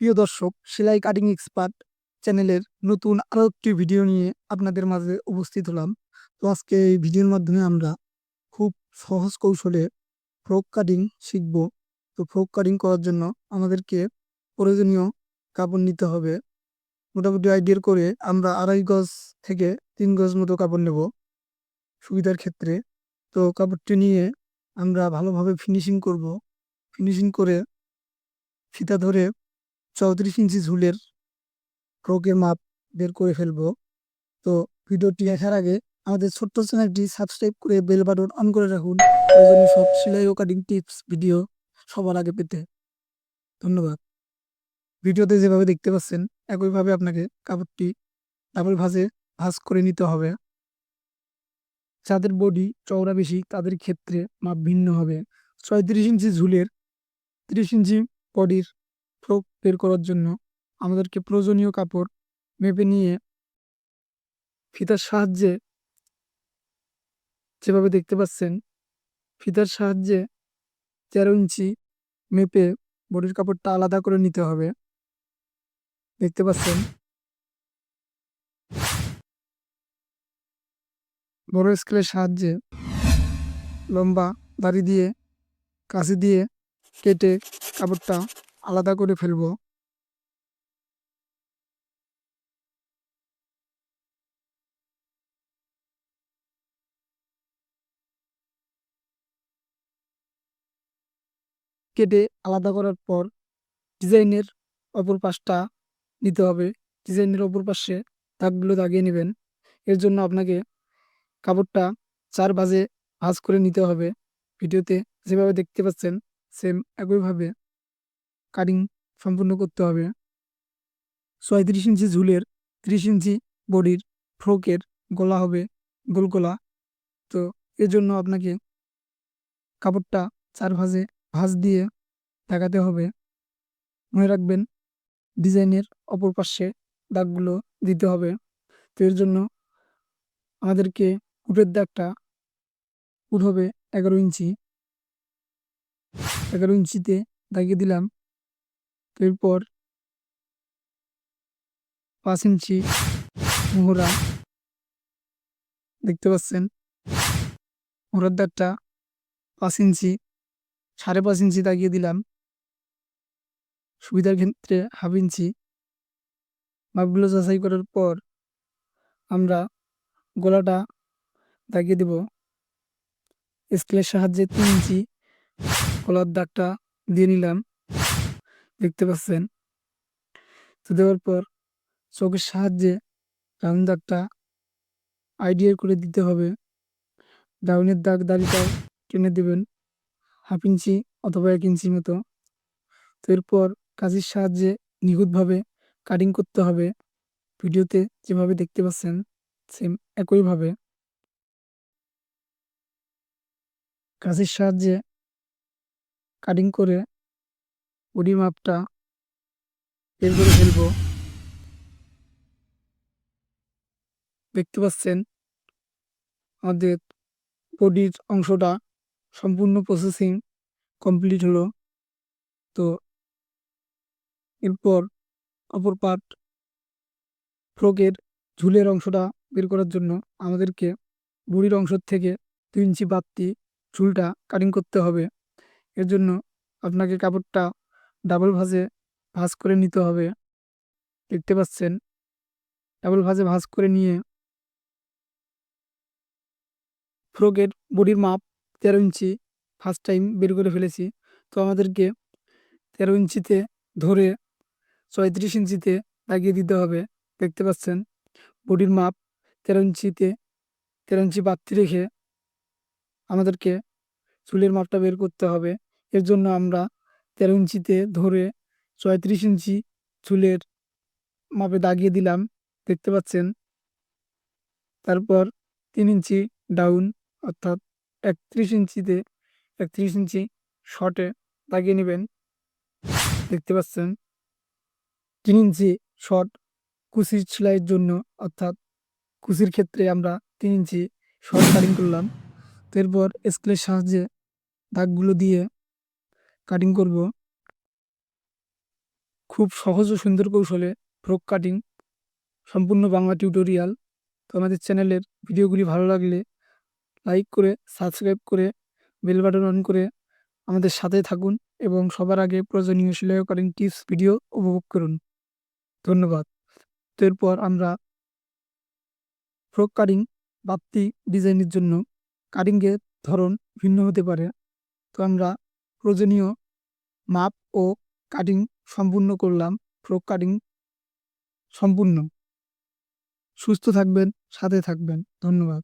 প্রিয় দর্শক, সেলাই কাটিং এক্সপার্ট চ্যানেলের নতুন আরও একটি ভিডিও নিয়ে আপনাদের মাঝে উপস্থিত হলাম। তো আজকে এই ভিডিওর মাধ্যমে আমরা খুব সহজ কৌশলে ফ্রক কাটিং শিখব। তো ফ্রক কাটিং করার জন্য আমাদেরকে প্রয়োজনীয় কাপড় নিতে হবে। মোটামুটি আইডিয়ার করে আমরা আড়াই গজ থেকে তিন গজ মতো কাপড় নেব সুবিধার ক্ষেত্রে। তো কাপড়টি নিয়ে আমরা ভালোভাবে ফিনিশিং করব। ফিনিশিং করে ফিতা ধরে চৌত্রিশ ইঞ্চি ঝুলের ফ্রকের মাপ বের করে ফেলব। তো ভিডিওটি দেখার আগে আমাদের ছোট্ট চ্যানেলটি সাবস্ক্রাইব করে বেল বাটন অন করে রাখুন। সব সেলাই ও কাটিং টিপস ভিডিও সবার আগে পেতে। ধন্যবাদ। ভিডিওতে যেভাবে দেখতে পাচ্ছেন, একইভাবে আপনাকে কাপড়টি ডাবল ভাজে ভাজ করে নিতে হবে। যাদের বডি চওড়া বেশি, তাদের ক্ষেত্রে মাপ ভিন্ন হবে। ছয়ত্রিশ ইঞ্চি ঝুলের ত্রিশ ইঞ্চি বডির ফ্রক বের করার জন্য আমাদেরকে প্রয়োজনীয় কাপড় মেপে নিয়ে ফিতার সাহায্যে যেভাবে দেখতে পাচ্ছেন, ফিতার সাহায্যে তেরো ইঞ্চি মেপে বডির কাপড়টা আলাদা করে নিতে হবে। দেখতে পাচ্ছেন? বড় স্কেলের সাহায্যে লম্বা দাড়ি দিয়ে, কাঁচি দিয়ে কেটে কাপড়টা আলাদা করে ফেলব। কেটে আলাদা করার পর ডিজাইনের অপর পাশটা নিতে হবে। ডিজাইনের অপর পাশে দাগগুলো দাগিয়ে নেবেন। এর জন্য আপনাকে কাপড়টা চার বাজে ভাঁজ করে নিতে হবে। ভিডিওতে যেভাবে দেখতে পাচ্ছেন, সেম একইভাবে কাটিং সম্পূর্ণ করতে হবে। ছয় ছয়ত্রিশ ইঞ্চি ঝুলের, ত্রিশ ইঞ্চি বডির ফ্রকের গলা হবে গোল গলা। তো এর জন্য আপনাকে কাপড়টা চার ভাঁজে ভাঁজ দিয়ে দেখাতে হবে। মনে রাখবেন, ডিজাইনের অপর পাশে দাগগুলো দিতে হবে। তো এর জন্য আমাদেরকে উটের দাগটা উঠ হবে এগারো ইঞ্চি। এগারো ইঞ্চিতে দাগিয়ে দিলাম। এরপর পাঁচ ইঞ্চি মোহরা দেখতে পাচ্ছেন। মোহরার দাগটা পাঁচ ইঞ্চি, সাড়ে পাঁচ ইঞ্চি দাগিয়ে দিলাম। সুবিধার ক্ষেত্রে হাফ ইঞ্চি। মাপগুলো যাচাই করার পর আমরা গলাটা দাগিয়ে দেব। স্কেলের সাহায্যে তিন ইঞ্চি গলার দাগটা দিয়ে নিলাম। দেখতে পাচ্ছেন। তো দেওয়ার পর চোখের সাহায্যে রাউন্ড দাগটা আইডিয়ার করে দিতে হবে। ডাউনের দাগ দাড়িটাও টেনে দেবেন হাফ ইঞ্চি অথবা এক ইঞ্চি মতো। তো এরপর কাজের সাহায্যে নিখুঁতভাবে কাটিং করতে হবে। ভিডিওতে যেভাবে দেখতে পাচ্ছেন সেম একইভাবে। কাজের সাহায্যে কাটিং করে বডি মাপটা বের করে ফেলব। দেখতে পাচ্ছেন? আমাদের বডির অংশটা সম্পূর্ণ প্রসেসিং কমপ্লিট হলো। তো এরপর অপর পার্ট ফ্রকের ঝুলের অংশটা বের করার জন্য আমাদেরকে বুড়ির অংশ থেকে দুই ইঞ্চি বাড়তি চুলটা কাটিং করতে হবে। এর জন্য আপনাকে কাপড়টা ডাবল ভাজে ভাজ করে নিতে হবে। দেখতে পাচ্ছেন? ডাবল ভাজে ভাজ করে নিয়ে ফ্রকের বডির মাপ তেরো ইঞ্চি ফার্স্ট টাইম বের করে ফেলেছি। তো আমাদেরকে তেরো ইঞ্চিতে ধরে ছয়ত্রিশ ইঞ্চিতে লাগিয়ে দিতে হবে। দেখতে পাচ্ছেন? বডির মাপ তেরো ইঞ্চিতে, তেরো ইঞ্চি বাড়তি রেখে আমাদেরকে চুলের মাপটা বের করতে হবে। এর জন্য আমরা তেরো ইঞ্চিতে ধরে ছয়ত্রিশ ইঞ্চি চুলের মাপে দাগিয়ে দিলাম, দেখতে পাচ্ছেন। তারপর তিন ইঞ্চি ডাউন অর্থাৎ একত্রিশ ইঞ্চিতে, একত্রিশ ইঞ্চি শর্টে দাগিয়ে নেবেন। দেখতে পাচ্ছেন, তিন ইঞ্চি শর্ট কুচির সেলাইয়ের জন্য, অর্থাৎ কুচির ক্ষেত্রে আমরা তিন ইঞ্চি শর্ট কাটিং করলাম। এরপর স্কেলের সাহায্যে দাগগুলো দিয়ে কাটিং করব। খুব সহজ ও সুন্দর কৌশলে ফ্রক কাটিং সম্পূর্ণ বাংলা টিউটোরিয়াল তো আমাদের চ্যানেলের ভিডিওগুলি ভালো লাগলে লাইক করে সাবস্ক্রাইব করে বেল বাটন অন করে আমাদের সাথে থাকুন এবং সবার আগে প্রয়োজনীয় সেলাই ও কাটিং টিপস ভিডিও উপভোগ করুন। ধন্যবাদ। তো এরপর আমরা ফ্রক কাটিং বাপ্তি ডিজাইনের জন্য কাটিংয়ের ধরন ভিন্ন হতে পারে। তো আমরা প্রয়োজনীয় মাপ ও কাটিং সম্পূর্ণ করলাম ফ্রক কাটিং সম্পূর্ণ। সুস্থ থাকবেন সাথে থাকবেন। ধন্যবাদ।